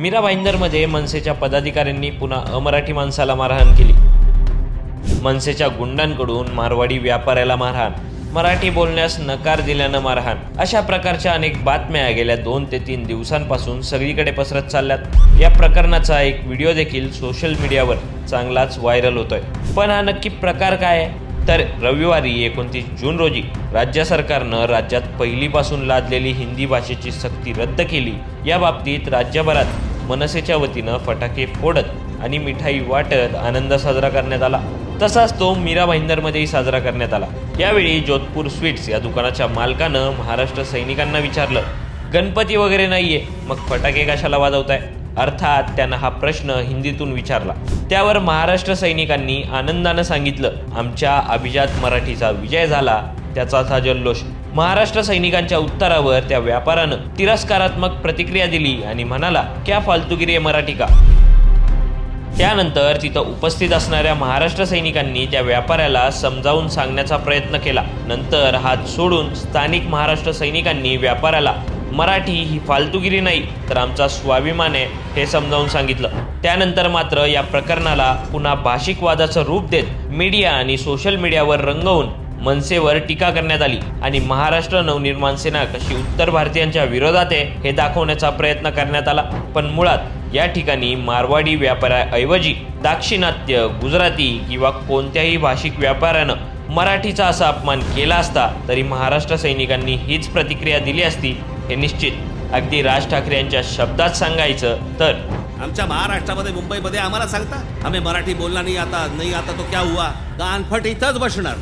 मीरा भाईंदरमध्ये मनसेच्या पदाधिकाऱ्यांनी पुन्हा अमराठी माणसाला मारहाण केली. मनसेच्या गुंडांकडून मारवाडी व्यापाऱ्याला मारहाण मराठी बोलण्यास नकार दिल्यानं मारहाण अशा प्रकारच्या अनेक बातम्या गेल्या दोन ते तीन दिवसांपासून सगळीकडे पसरत चालल्यात. या प्रकरणाचा एक व्हिडिओ देखील सोशल मीडियावर चांगलाच व्हायरल होतोय. पण हा नक्की प्रकार काय? आहे तर रविवारी एकोणतीस जून रोजी राज्य सरकारनं राज्यात पहिलीपासून लादलेली हिंदी भाषेची सक्ती रद्द केली. या बाबतीत राज्यभरात मनसेच्या वतीनं फटाके फोडत आणि मिठाई वाटत आनंद साजरा करण्यात आला. तसाच तो मीरा भाईंदरमध्येही साजरा करण्यात आला. यावेळी जोधपूर स्वीट्स या दुकानाच्या मालकानं महाराष्ट्र सैनिकांना विचारलं गणपती वगैरे नाहीये मग फटाके कशाला वाजवताय? अर्थात त्यानं हा प्रश्न हिंदीतून विचारला. त्यावर महाराष्ट्र सैनिकांनी आनंदानं सांगितलं आमच्या अभिजात मराठीचा विजय झाला त्याचा हा जल्लोष महाराष्ट्र सैनिकांच्या उत्तरावर त्या व्यापारानं तिरस्कारात्मक प्रतिक्रिया दिली आणि म्हणाला क्या फालतुगिरी आहे मराठी का? त्यानंतर तिथं उपस्थित असणाऱ्या महाराष्ट्र सैनिकांनी त्या व्यापाऱ्याला समजावून सांगण्याचा प्रयत्न केला. नंतर हात सोडून स्थानिक महाराष्ट्र सैनिकांनी व्यापाऱ्याला मराठी ही फालतुगिरी नाही तर आमचा स्वाभिमान आहे हे समजावून सांगितलं. त्यानंतर मात्र या प्रकरणाला पुन्हा भाषिक वादाचं रूप देत मीडिया आणि सोशल मीडियावर रंगवून मनसेवर टीका करण्यात आली. आणि महाराष्ट्र नवनिर्माण सेना कशी उत्तर भारतीयांच्या विरोधात आहे हे दाखवण्याचा प्रयत्न करण्यात आला. पण मुळात या ठिकाणी मारवाडी व्यापाऱ्याऐवजी दाक्षिणात्य गुजराती किंवा कोणत्याही भाषिक व्यापाऱ्यानं मराठीचा असा अपमान केला असता तरी महाराष्ट्र सैनिकांनी हीच प्रतिक्रिया दिली असती हे निश्चित. अगदी राज ठाकरे यांच्या शब्दात सांगायचं तर आमच्या महाराष्ट्रामध्ये मुंबईमध्ये आम्हाला सांगता आम्ही मराठी बोलला नाही आता नाही आता तो क्या हुआ? कानफट इथंच बसणार.